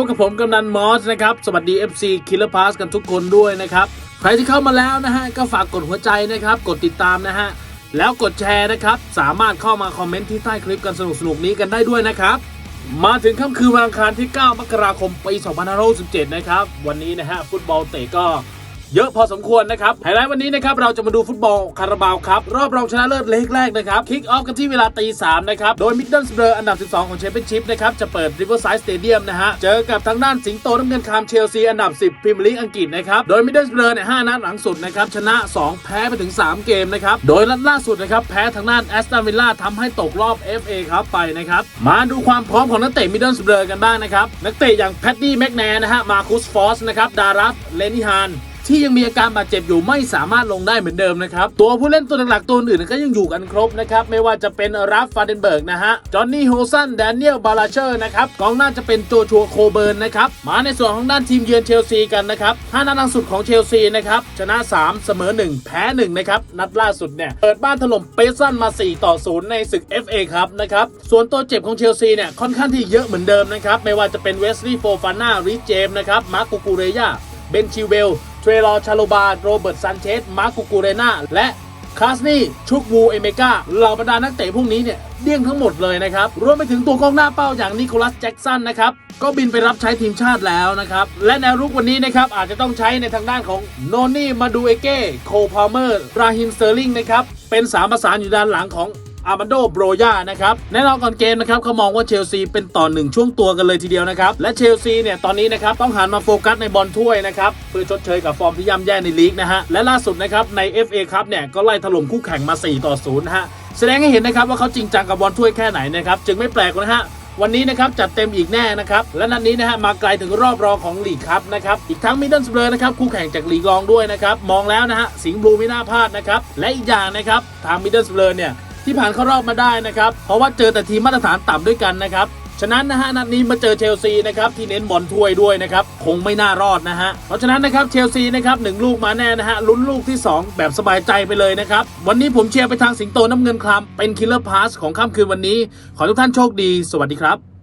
พบกับผมกำนันมอสนะครับ สวัสดี FC Killer Pass กันทุกคนด้วยนะครับ ใครที่เข้ามาแล้วนะฮะ ก็ฝากกดหัวใจนะครับ กดติดตามนะฮะ แล้วกดแชร์นะครับ สามารถเข้ามาคอมเมนต์ที่ใต้คลิปกันสนุกสนุกนี้กันได้ด้วยนะครับ มาถึงค่ำคืนวันอังคารที่ 9 มกราคมปี 2517 นะครับ วันนี้นะฮะฟุตบอลเตะก็ เยอะพอสมควรนะครับไฮไลท์วันนี้นะครับเราจะมาดูฟุตบอลคาราบาวครับรอบรองชนะเลิศเล็กแรกนะครับคิกออฟกันที่เวลาตีสามนะครับโดยมิดเดิลสเบอร์อันดับ 12 ของแชมเปี้ยนชิพนะครับจะเปิดริเวอร์ไซด์สเตเดียมนะฮะเจอกับทางด้านสิงโตน้ำเงินคามเชลซีอันดับ 10พรีเมียร์ลีกอังกฤษนะครับโดยมิดเดิลสเบอร์เนี่ยห้านัดหลังสุดนะครับชนะ 2 แพ้ไปถึง 3 เกมนะครับโดยนัดล่าสุดนะครับแพ้ทางด้านแอสตันวิลล่าทำให้ตกรอบ FA ครับไปนะครับมาดูความพร้อมของนักเตะมิดเดิลสเบอร์กันบ้างนะครับนักเตะอย่างแพดดี้แม็กแนนะฮะมาคุสฟอสนะครับดารัสเลนิฮาน ที่ยังมีอาการบาดเจ็บอยู่ไม่สามารถลงได้เหมือนเดิมนะครับตัวผู้เล่นตัวหลักๆตัวอื่นก็ยังอยู่กันครบนะครับไม่ว่าจะเป็นราฟฟาเดนเบิร์กนะฮะจอห์นนี่โฮสันแดเนียลบาลาเชอร์นะครับกองหน้าจะเป็นโจชัวโคเบิร์นนะครับมาในส่วนของด้านทีมเยือนเชลซีกันนะครับห้านัดล่าสุดของเชลซีนะครับชนะ 3 เสมอ 1 แพ้1นะครับนัดล่าสุดเนี่ยเปิดบ้านถล่มเปซันมา 4 ต่อ 0 ในศึก FA ครับนะครับส่วนตัวเจ็บของเชลซีเนี่ยค่อนข้างที่เยอะเหมือนเดิมนะครับไม่ว่าจะเป็นเวสลีย์โฟฟาน่าริเจมนะครับมาร์กูกูเรยาเบนชิเวล รลอร์ชาโลบา โรเบิร์ตซันเชส มาร์คูกูเรนาและคาสนี่ชุกวูเอเมกาเหล่าบรรดานักเตะพวกนี้เนี่ยเดี้ยงทั้งหมดเลยนะครับ รวมไปถึงตัวกองหน้าเป้าอย่างนิโคลัสแจ็กสันนะครับ ก็บินไปรับใช้ทีมชาติแล้วนะครับ และแนวรุกวันนี้นะครับ อาจจะต้องใช้ในทางด้านของโนนี่มาดูเอเก้โคพาเมอร์ราฮิมสเตอร์ลิงนะครับ เป็นสามประสานอยู่ด้านหลังของ อาร์มันโดโบรยานะครับแน่นอนก่อนเกมนะครับเขามองว่าเชลซีเป็นต่อหนึ่งช่วงตัวกันเลยทีเดียวนะครับและเชลซีเนี่ยตอนนี้นะครับต้องหันมาโฟกัสในบอลถ้วยนะครับเพื่อชดเชยกับฟอร์มที่ย่ำแย่ในลีกนะฮะและล่าสุดนะครับใน FA ครับเนี่ยก็ไล่ถล่มคู่แข่งมา 4 ต่อ0นะฮะแสดงให้เห็นนะครับว่าเขาจริงจังกับบอลถ้วยแค่ไหนนะครับจึงไม่แปลกนะฮะวันนี้นะครับจัดเต็มอีกแน่นะครับ และนัดนี้นะฮะมาไกลถึงรอบรองของลีกครับนะครับ อีกทั้งมิดเดิลสเบอร์นะครับคู่แข่งจากลีกรองด้วยนะครับ มองแล้วนะฮะสิงห์บลูไม่น่าพลาดนะครับ และอีกอย่างนะครับ ทางมิดเดิลสเบอร์เนี่ย ที่ผ่านเข้ารอบมาได้นะครับ เพราะว่าเจอแต่ทีมมาตรฐานต่ำด้วยกันนะครับ ฉะนั้นนะฮะนัดนี้มาเจอเชลซีนะครับที่เน้นบอลถ้วยด้วยนะครับคงไม่น่ารอดนะฮะเพราะฉะนั้นนะครับเชลซีนะครับหนึ่งลูกมาแน่นะฮะลุ้นลูกที่ 2 แบบสบายใจไปเลยนะครับวันนี้ผมเชียร์ไปทางสิงโตน้ำเงินคลามเป็นคิลเลอร์พาสของค่ำคืนวันนี้ ขอทุกท่านโชคดี สวัสดีครับ